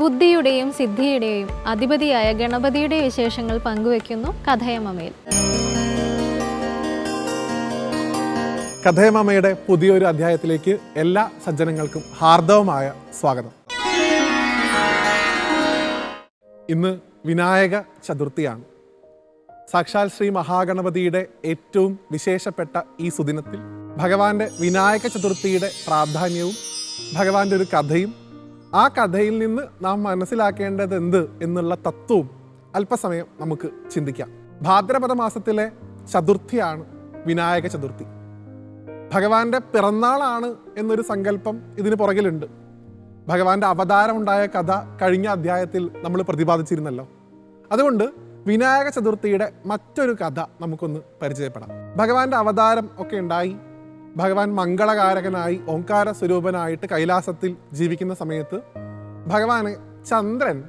ബുദ്ധിയുടെയും സിദ്ധിയുടെയും അധിപതിയായ ഗണപതിയുടെ വിശേഷങ്ങൾ പങ്കുവെക്കുന്നു കഥയമമയിൽ കഥയമമ്മയുടെ പുതിയൊരു അധ്യായത്തിലേക്ക് എല്ലാ സജ്ജനങ്ങൾക്കും ഹാർദവമായ സ്വാഗതം. ഇന്ന് വിനായക ചതുർത്ഥിയാണ്. സാക്ഷാൽ ശ്രീ മഹാഗണപതിയുടെ ഏറ്റവും വിശേഷപ്പെട്ട ഈ സുദിനത്തിൽ ഭഗവാന്റെ വിനായക ചതുർത്ഥിയുടെ പ്രാധാന്യവും ഭഗവാന്റെ ഒരു കഥയും ആ കഥയിൽ നിന്ന് നാം മനസ്സിലാക്കേണ്ടത് എന്ത് എന്നുള്ള തത്വവും അല്പസമയം നമുക്ക് ചിന്തിക്കാം. ഭാദ്രപദ മാസത്തിലെ ചതുർത്ഥിയാണ് വിനായക ചതുർത്ഥി. ഭഗവാന്റെ പിറന്നാളാണ് എന്നൊരു സങ്കല്പം ഇതിന് പുറകിലുണ്ട്. ഭഗവാന്റെ അവതാരം ഉണ്ടായ കഥ കഴിഞ്ഞ അധ്യായത്തിൽ നമ്മൾ പ്രതിപാദിച്ചിരുന്നല്ലോ. അതുകൊണ്ട് വിനായക ചതുർത്ഥിയുടെ മറ്റൊരു കഥ നമുക്കൊന്ന് പരിചയപ്പെടാം. ഭഗവാന്റെ അവതാരം ഒക്കെ ഉണ്ടായി ഭഗവാൻ മംഗളകാരകനായി ഓംകാര സ്വരൂപനായിട്ട് കൈലാസത്തിൽ ജീവിക്കുന്ന സമയത്ത് ഭഗവാനെ ചന്ദ്രൻ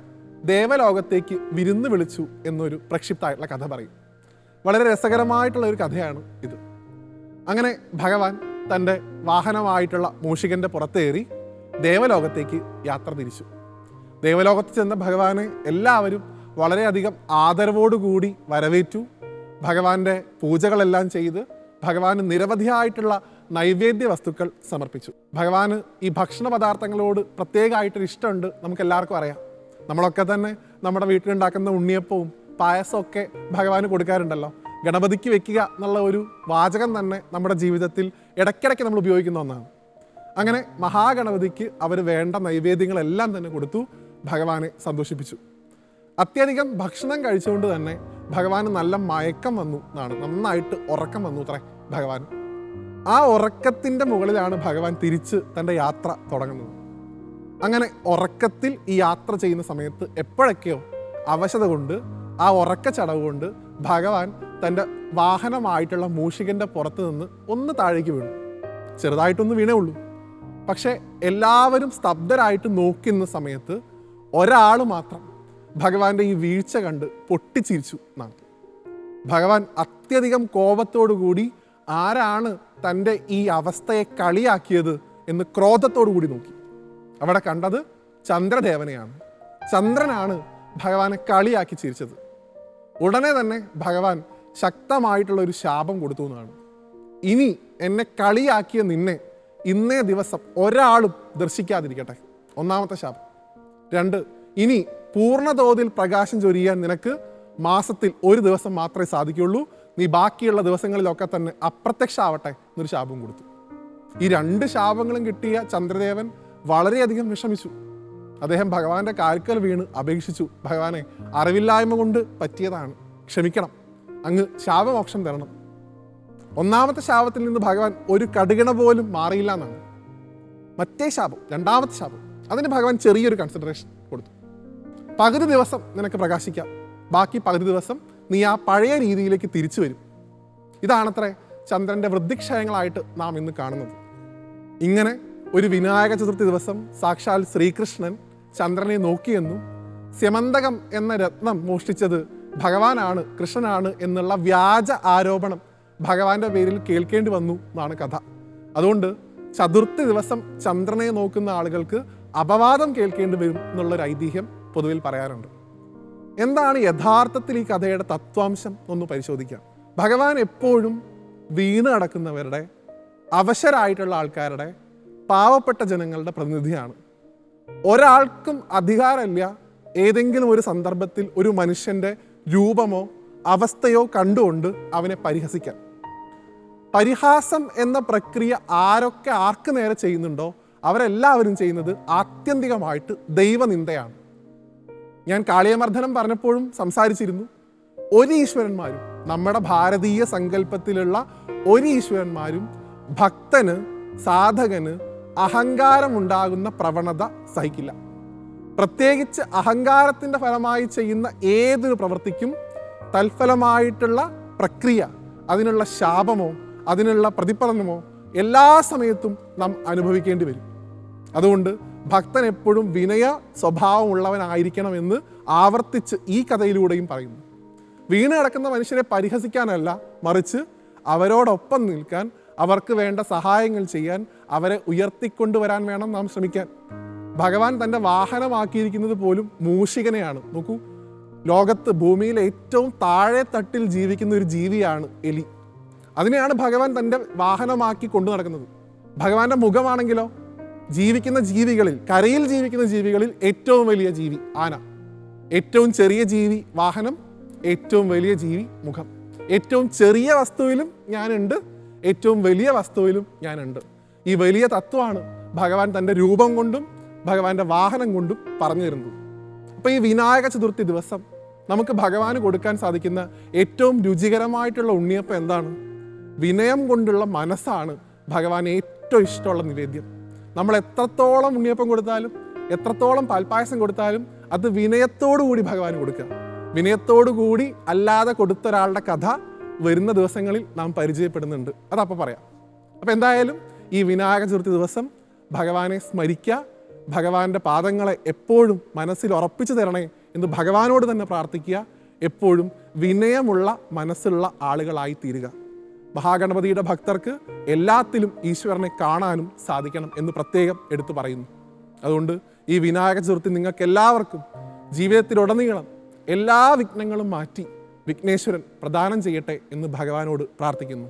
ദേവലോകത്തേക്ക് വിരുന്ന് വിളിച്ചു എന്നൊരു പ്രക്ഷിപ്തമായിട്ടുള്ള കഥ പറയും. വളരെ രസകരമായിട്ടുള്ള ഒരു കഥയാണ് ഇത്. അങ്ങനെ ഭഗവാൻ തന്റെ വാഹനമായിട്ടുള്ള മൂഷികന്റെ പുറത്തേറി ദേവലോകത്തേക്ക് യാത്ര തിരിച്ചു. ദേവലോകത്ത് ചെന്ന ഭഗവാനെ എല്ലാവരും വളരെയധികം ആദരവോടുകൂടി വരവേറ്റു. ഭഗവാന്റെ പൂജകളെല്ലാം ചെയ്ത് ഭഗവാന് നിരവധിയായിട്ടുള്ള നൈവേദ്യ വസ്തുക്കൾ സമർപ്പിച്ചു. ഭഗവാന് ഈ ഭക്ഷണ പദാർത്ഥങ്ങളോട് പ്രത്യേകമായിട്ടൊരു ഇഷ്ടമുണ്ട് നമുക്ക് എല്ലാവർക്കും അറിയാം. നമ്മളൊക്കെ തന്നെ നമ്മുടെ വീട്ടിലുണ്ടാക്കുന്ന ഉണ്ണിയപ്പവും പായസമൊക്കെ ഭഗവാന് കൊടുക്കാറുണ്ടല്ലോ. ഗണപതിക്ക് വെക്കുക എന്നുള്ള ഒരു വാചകം തന്നെ നമ്മുടെ ജീവിതത്തിൽ ഇടയ്ക്കിടയ്ക്ക് നമ്മൾ ഉപയോഗിക്കുന്ന ഒന്നാണ്. അങ്ങനെ മഹാഗണപതിക്ക് അവർ വേണ്ട നൈവേദ്യങ്ങളെല്ലാം തന്നെ കൊടുത്തു ഭഗവാനെ സന്തോഷിപ്പിച്ചു. അത്യധികം ഭക്ഷണം കഴിച്ചുകൊണ്ട് തന്നെ ഭഗവാന് നല്ല മയക്കം വന്നു എന്നാണ്. നന്നായിട്ട് ഉറക്കം വന്നു അത്രേ ഭഗവാൻ ആ ഉറക്കത്തിന്റെ മുകളിലാണ് ഭഗവാൻ തിരിച്ച് തന്റെ യാത്ര തുടങ്ങുന്നത്. അങ്ങനെ ഉറക്കത്തിൽ ഈ യാത്ര ചെയ്യുന്ന സമയത്ത് എപ്പോഴൊക്കെയോ അവശത കൊണ്ട് ആ ഉറക്ക ചടവ് കൊണ്ട് ഭഗവാൻ തന്റെ വാഹനമായിട്ടുള്ള മൂഷികന്റെ പുറത്ത് നിന്ന് ഒന്ന് താഴേക്ക് വീണു. ചെറുതായിട്ടൊന്ന് വീണേ ഉള്ളൂ. പക്ഷേ എല്ലാവരും സ്തബ്ധരായിട്ട് നോക്കുന്ന സമയത്ത് ഒരാൾ മാത്രം ഭഗവാന്റെ ഈ വീഴ്ച കണ്ട് പൊട്ടിച്ചിരിച്ചു എന്നാണ് ഭഗവാൻ അത്യധികം കോപത്തോടു കൂടി ആരാണ് തന്റെ ഈ അവസ്ഥയെ കളിയാക്കിയത് എന്ന് ക്രോധത്തോടു കൂടി നോക്കി. അവിടെ കണ്ടത് ചന്ദ്രദേവനെയാണ്. ചന്ദ്രനാണ് ഭഗവാനെ കളിയാക്കി ചിരിച്ചത്. ഉടനെ തന്നെ ഭഗവാൻ ശക്തമായിട്ടുള്ള ഒരു ശാപം കൊടുത്തു എന്നാണ്. ഇനി എന്നെ കളിയാക്കിയ നിന്നെ ഇന്നേ ദിവസം ഒരാളും ദർശിക്കാതിരിക്കട്ടെ. ഒന്നാമത്തെ ശാപം. രണ്ട് ഇനി പൂർണതോതിൽ പ്രകാശം ചൊരിയാൻ നിനക്ക് മാസത്തിൽ ഒരു ദിവസം മാത്രമേ സാധിക്കുള്ളൂ. നീ ബാക്കിയുള്ള ദിവസങ്ങളിലൊക്കെ തന്നെ അപ്രത്യക്ഷമാവട്ടെ എന്നൊരു ശാപം കൊടുത്തു. ഈ രണ്ട് ശാപങ്ങളും കിട്ടിയ ചന്ദ്രദേവൻ വളരെയധികം വിഷമിച്ചു. അദ്ദേഹം ഭഗവാന്റെ കാൽക്കൽ വീണ് അപേക്ഷിച്ചു. ഭഗവാനെ അറിവില്ലായ്മ കൊണ്ട് പറ്റിയതാണ്. ക്ഷമിക്കണം. അങ്ങ് ശാപമോക്ഷം തരണം. ഒന്നാമത്തെ ശാപത്തിൽ നിന്ന് ഭഗവാൻ ഒരു കടുകണ പോലും മാറിയില്ല എന്നാണ്. മറ്റേ ശാപം രണ്ടാമത്തെ ശാപം അതിന് ഭഗവാൻ ചെറിയൊരു കൺസിഡറേഷൻ പകുതി ദിവസം നിനക്ക് പ്രകാശിക്കാം. ബാക്കി പകുതി ദിവസം നീ ആ പഴയ രീതിയിലേക്ക് തിരിച്ചു വരും. ഇതാണത്രേ ചന്ദ്രന്റെ വൃദ്ധിക്ഷയങ്ങളായിട്ട് നാം ഇന്ന് കാണുന്നത്. ഇങ്ങനെ ഒരു വിനായക ചതുർത്ഥി ദിവസം സാക്ഷാൽ ശ്രീകൃഷ്ണൻ ചന്ദ്രനെ നോക്കിയെന്നും സ്യമന്തകം എന്ന രത്നം മോഷ്ടിച്ചത് ഭഗവാനാണ് കൃഷ്ണനാണ് എന്നുള്ള വ്യാജ ആരോപണം ഭഗവാന്റെ പേരിൽ കേൾക്കേണ്ടി വന്നു എന്നാണ് കഥ. അതുകൊണ്ട് ചതുർത്ഥി ദിവസം ചന്ദ്രനെ നോക്കുന്ന ആളുകൾക്ക് അപവാദം കേൾക്കേണ്ടി വരും എന്നുള്ളൊരു ഐതിഹ്യം പൊതുവിൽ പറയാറുണ്ട്. എന്താണ് യഥാർത്ഥത്തിൽ ഈ കഥയുടെ തത്വാംശം? ഒന്ന് പരിശോധിക്കാം. ഭഗവാൻ എപ്പോഴും വീണ് കിടക്കുന്നവരുടെ അവശരായിട്ടുള്ള ആൾക്കാരുടെ പാവപ്പെട്ട ജനങ്ങളുടെ പ്രതിനിധിയാണ്. ഒരാൾക്കും അധികാരമില്ല. ഏതെങ്കിലും ഒരു സന്ദർഭത്തിൽ ഒരു മനുഷ്യന്റെ രൂപമോ അവസ്ഥയോ കണ്ടുകൊണ്ട് അവനെ പരിഹസിക്കാൻ പരിഹാസം എന്ന പ്രക്രിയ ആരൊക്കെ ആർക്ക് നേരെ ചെയ്യുന്നുണ്ടോ അവരെല്ലാവരും ചെയ്യുന്നത് ആത്യന്തികമായിട്ട് ദൈവനിന്ദയാണ്. ഞാൻ കാളിയമർദ്ദനം പറഞ്ഞപ്പോഴും സംസാരിച്ചിരുന്നു. ഒരു ഈശ്വരന്മാരും നമ്മുടെ ഭാരതീയ സങ്കല്പത്തിലുള്ള ഒരു ഈശ്വരന്മാരും ഭക്തന് സാധകന് അഹങ്കാരമുണ്ടാകുന്ന പ്രവണത സഹിക്കില്ല. പ്രത്യേകിച്ച് അഹങ്കാരത്തിന്റെ ഫലമായി ചെയ്യുന്ന ഏതൊരു പ്രവൃത്തിക്കും തൽഫലമായിട്ടുള്ള പ്രക്രിയ അതിനുള്ള ശാപമോ അതിനുള്ള പ്രതിഫലനമോ എല്ലാ സമയത്തും നാം അനുഭവിക്കേണ്ടി വരും. അതുകൊണ്ട് ഭക്തൻ എപ്പോഴും വിനയ സ്വഭാവമുള്ളവനായിരിക്കണമെന്ന് ആവർത്തിച്ച് ഈ കഥയിലൂടെയും പറയുന്നു. വീണ് കിടക്കുന്ന മനുഷ്യരെ പരിഹസിക്കാനല്ല മറിച്ച് അവരോടൊപ്പം നിൽക്കാൻ അവർക്ക് വേണ്ട സഹായങ്ങൾ ചെയ്യാൻ അവരെ ഉയർത്തിക്കൊണ്ടുവരാൻ വേണം നാം ശ്രമിക്കാൻ. ഭഗവാൻ തന്റെ വാഹനമാക്കിയിരിക്കുന്നത് പോലും മൂഷികനെയാണ്. നോക്കൂ ലോകത്ത് ഭൂമിയിൽ ഏറ്റവും താഴെ തട്ടിൽ ജീവിക്കുന്ന ഒരു ജീവിയാണ് എലി. അതിനെയാണ് ഭഗവാൻ തന്റെ വാഹനമാക്കി കൊണ്ടു നടക്കുന്നത്. ഭഗവാന്റെ മുഖമാണെങ്കിലോ ജീവിക്കുന്ന ജീവികളിൽ കരയിൽ ജീവിക്കുന്ന ജീവികളിൽ ഏറ്റവും വലിയ ജീവി ആന. ഏറ്റവും ചെറിയ ജീവി വാഹനം ഏറ്റവും വലിയ ജീവി മുഖം. ഏറ്റവും ചെറിയ വസ്തുവിലും ഞാനുണ്ട് ഏറ്റവും വലിയ വസ്തുവിലും ഞാനുണ്ട്. ഈ വലിയ തത്വമാണ് ഭഗവാൻ തന്റെ രൂപം കൊണ്ടും ഭഗവാന്റെ വാഹനം കൊണ്ടും പറഞ്ഞു തരുന്നത്. അപ്പോൾ ഈ വിനായക ചതുർത്ഥി ദിവസം നമുക്ക് ഭഗവാന് കൊടുക്കാൻ സാധിക്കുന്ന ഏറ്റവും രുചികരമായിട്ടുള്ള ഉണ്ണിയപ്പം എന്താണ്? വിനയം കൊണ്ടുള്ള മനസ്സാണ് ഭഗവാൻ ഏറ്റവും ഇഷ്ടമുള്ള നിവേദ്യം. നമ്മൾ എത്രത്തോളം ഉണ്ണിയപ്പം കൊടുത്താലും എത്രത്തോളം പാൽപ്പായസം കൊടുത്താലും അത് വിനയത്തോടു കൂടി ഭഗവാൻ കൊടുക്കുക. വിനയത്തോടു കൂടി അല്ലാതെ കൊടുത്ത ഒരാളുടെ കഥ വരുന്ന ദിവസങ്ങളിൽ നാം പരിചയപ്പെടുന്നുണ്ട്. അതപ്പോൾ പറയാം. അപ്പോൾ എന്തായാലും ഈ വിനായക ചതുർത്ഥി ദിവസം ഭഗവാനെ സ്മരിക്കുക ഭഗവാന്റെ പാദങ്ങളെ എപ്പോഴും മനസ്സിൽ ഉറപ്പിച്ചു തരണേ എന്ന് ഭഗവാനോട് തന്നെ പ്രാർത്ഥിക്കുക. എപ്പോഴും വിനയമുള്ള മനസ്സുള്ള ആളുകളായി തീരുക മഹാഗണപതിയുടെ ഭക്തർക്ക് എല്ലാത്തിലും ഈശ്വരനെ കാണാനും സാധിക്കണം എന്ന് പ്രത്യേകം എടുത്തു പറയുന്നു. അതുകൊണ്ട് ഈ വിനായക ചതുർത്ഥി നിങ്ങൾക്ക് എല്ലാവർക്കും ജീവിതത്തിലുടനീളം എല്ലാ വിഘ്നങ്ങളും മാറ്റി വിഘ്നേശ്വരൻ പ്രദാനം ചെയ്യട്ടെ എന്ന് ഭഗവാനോട് പ്രാർത്ഥിക്കുന്നു.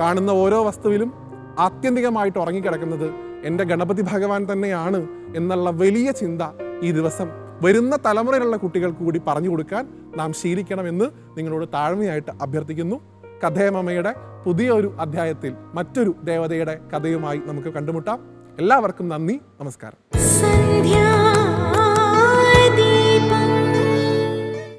കാണുന്ന ഓരോ വസ്തുവിലും ആത്യന്തികമായിട്ട് ഉറങ്ങിക്കിടക്കുന്നത് എന്റെ ഗണപതി ഭഗവാൻ തന്നെയാണ് എന്നുള്ള വലിയ ചിന്ത ഈ ദിവസം വരുന്ന തലമുറയിലുള്ള കുട്ടികൾക്ക് കൂടി പറഞ്ഞു കൊടുക്കാൻ നാം ശീലിക്കണമെന്ന് നിങ്ങളോട് താഴ്മയായിട്ട് അഭ്യർത്ഥിക്കുന്നു. കഥയമമ്മയുടെ പുതിയ ഒരു അധ്യായത്തിൽ മറ്റൊരു ദേവതയുടെ കഥയുമായി നമുക്ക് കണ്ടുമുട്ടാം. എല്ലാവർക്കും നന്ദി നമസ്കാരം.